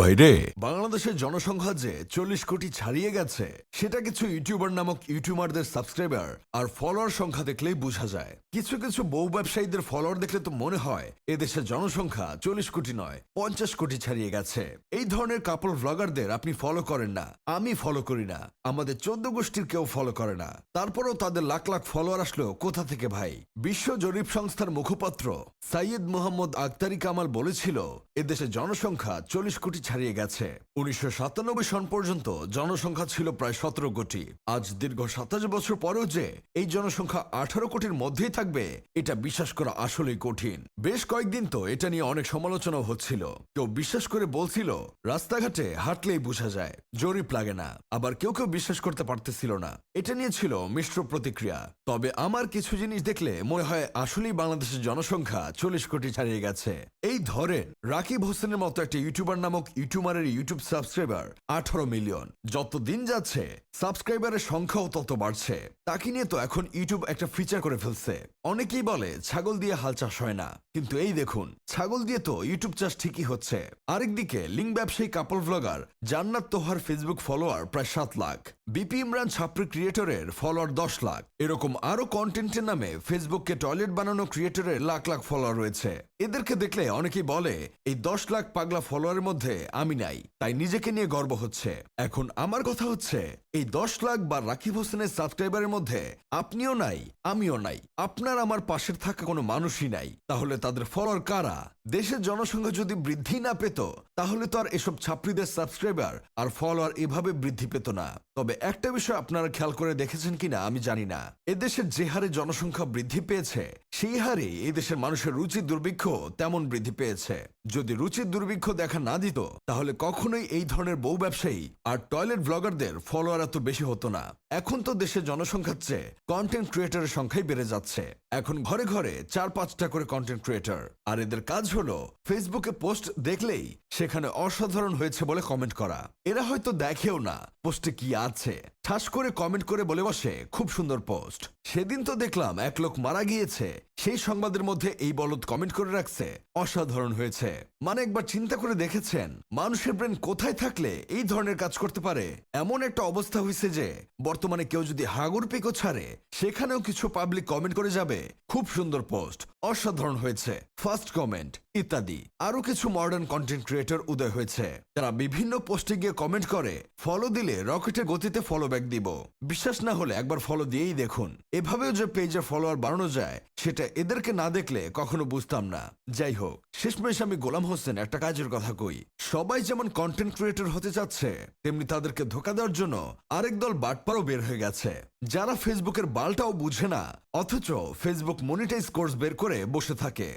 বাইরে? বাংলাদেশের জনসংখ্যা যে চল্লিশ কোটি ছাড়িয়ে গেছে, সেটা কিছু ইউটিউবার নামক ইউটিউবারদের সাবস্ক্রাইবার আর ফলোয়ার সংখ্যা দেখলেই বোঝা যায়। কিছু কিছু বউ ব্যবসায়ীদের ফলোয়ার দেখলে তো মনে হয়, এদেশের জনসংখ্যা চল্লিশ কোটি নয়, পঞ্চাশ কোটি ছাড়িয়ে গেছে। এই ধরনের কাপড় ভ্লগারদের আপনি ফলো করেন না। আমি ফলো করি না। আমাদের চোদ্দ গোষ্ঠীর কেউ ফলো করে না। তারপরেও তাদের লাখ লাখ ফলোয়ার আসলো কোথা থেকে ভাই? বিশ্ব জরিপ সংস্থার মুখপাত্র সাইয়দ মোহাম্মদ আক্তারি কামাল বলেছিল এদেশে জনসংখ্যা চল্লিশ কোটি ছাড়িয়ে গেছে। উনিশশো সাতানব্বই সন পর্যন্ত জনসংখ্যা ছিল প্রায় সতেরো কোটি। আজ দীর্ঘ সাতাশ বছর পরেও যে এই জনসংখ্যা আঠারো কোটির মধ্যেই থাকবে, এটা বিশ্বাস করা আসলেই কঠিন। বেশ কয়েকদিন তো এটা নিয়ে অনেক সমালোচনাও হচ্ছিল। কেউ বিশ্বাস করে বলছিল, রাস্তাঘাটে হাঁটলেই বোঝা যায়, জরিপ লাগে না। আবার কেউ কেউ বিশ্বাস করতে পারতেছিল না। এটা নিয়ে ছিল মিশ্র প্রতিক্রিয়া। তবে আমার কিছু জিনিস দেখলে মনে হয় আসলেই বাংলাদেশের জনসংখ্যা চল্লিশ কোটি ছাড়িয়ে গেছে। এই ধরেন, রাকিব হোসেনের মতো একটা ইউটিউবার নামক ইউটিউবারের ইউটিউব সাবস্ক্রাইবার আঠারো মিলিয়ন। যত দিন যাচ্ছে, সাবস্ক্রাইবারের সংখ্যাও তত বাড়ছে। তাকে নিয়ে তো এখন ইউটিউব একটা ফিচার করে ফেলছে। অনেকেই বলে, ছাগল দিয়ে হাল চাষ হয় না। কিন্তু এই দেখুন, ছাগল দিয়ে তো ইউটিউব চাষ ঠিকই হচ্ছে। আরেকদিকে লিঙ্ক ব্যবসায়ী কাপল ভ্লগার জান্নাত তোহার ফেসবুক ফলোয়ার প্রায় সাত লাখ। বিপি ইমরান ছাপরি ক্রিয়েটরের ফলোয়ার দশ লাখ। এরকম আরও কন্টেন্টের নামে ফেসবুককে টয়লেট বানানো ক্রিয়েটরের লাখ লাখ ফলোয়ার রয়েছে। এদেরকে দেখলে অনেকেই বলে, এই দশ লাখ পাগলা ফলোয়ারের মধ্যে আমি নাই, তাই নিজেকে নিয়ে গর্ব হচ্ছে। এখন আমার কথা হচ্ছে, এই দশ লাখ বা রাকিব হোসেনের সাবস্ক্রাইবারের মধ্যে আপনিও নাই, আমিও নাই। আপনার আমার পাশের থাকা কোনো মানুষই নাই। তাহলে তাদের ফলোয়ার কারা? দেশের জনসংখ্যা যদি বৃদ্ধি না পেত, তাহলে তো আর এসব ছাত্রীদের সাবস্ক্রাইবার আর ফলোয়ার এভাবে বৃদ্ধি পেত না। তবে একটা বিষয় আপনারা খেয়াল করে দেখেছেন কিনা আমি জানি না। এদেশের যে হারে জনসংখ্যা বৃদ্ধি পেয়েছে সেই হারে এদেশের মানুষের রুচি দুর্ভিক্ষ তেমন বৃদ্ধি পেয়েছে। যদি রুচির দুর্ভিক্ষ দেখা না দিত, তাহলে কখনোই এই ধরনের বউ ব্যবসায়ী আর টয়লেট ব্লগারদের ফলোয়ার এত বেশি হতো না। এখন তো দেশের জনসংখ্যার চেয়ে কন্টেন্ট ক্রিয়েটারের সংখ্যাই বেড়ে যাচ্ছে। এখন ঘরে ঘরে চার পাঁচটা করে কন্টেন্ট ক্রিয়েটর আর এদের কাজ হলো ফেসবুকে পোস্ট দেখলেই সেখানে অসাধারণ হয়েছে বলে কমেন্ট করা। এরা হয়তো দেখেও না পোস্টে কি আছে। ঠাস করে কমেন্ট করে বলে বসে খুব সুন্দর পোস্ট সেদিন তো দেখলাম এক লোক মারা গিয়েছে। সেই সংবাদের মধ্যে এই বলদ কমেন্ট করে রাখছে, অসাধারণ হয়েছে। মানে একবার চিন্তা করে দেখেছেন, মানুষের ব্রেন কোথায় থাকলে এই ধরনের কাজ করতে পারে? এমন একটা অবস্থা হয়েছে যে, বর্তমানে কেউ যদি হাগুর পিকো ছাড়ে, সেখানেও কিছু পাবলিক কমেন্ট করে যাবে। খুব সুন্দর পোস্ট অসাধারণ হয়েছে। ফার্স্ট কমেন্ট ইত্যাদি। আরও কিছু মডার্ন কন্টেন্ট ক্রিয়েটর উদয় হয়েছে। যারা বিভিন্ন পোস্টে গিয়ে কমেন্ট করে ফলো দিলে রকেটের গতিতে ফলো ব্যাক দিব। বিশ্বাস না হলে একবার ফলো দিয়েই দেখুন। এভাবেও যে পেজের ফলোয়ার বাড়ানো যায়, সেটা এদেরকে না দেখলে কখনো বুঝতাম না। যাই হোক, শেষমেশ আমি গোলাম হোসেন একটা কাজের কথা কই। সবাই যেমন কন্টেন্ট ক্রিয়েটর হতে চাচ্ছে, তেমনি তাদেরকে ধোকা দেওয়ার জন্য আরেক দল বাটপারও বের হয়ে গেছে। যারা ফেসবুকের বালটাও বুঝে না, অথচ ফেসবুক মনিটাইজ কোর্স বের করে বসে থাকে।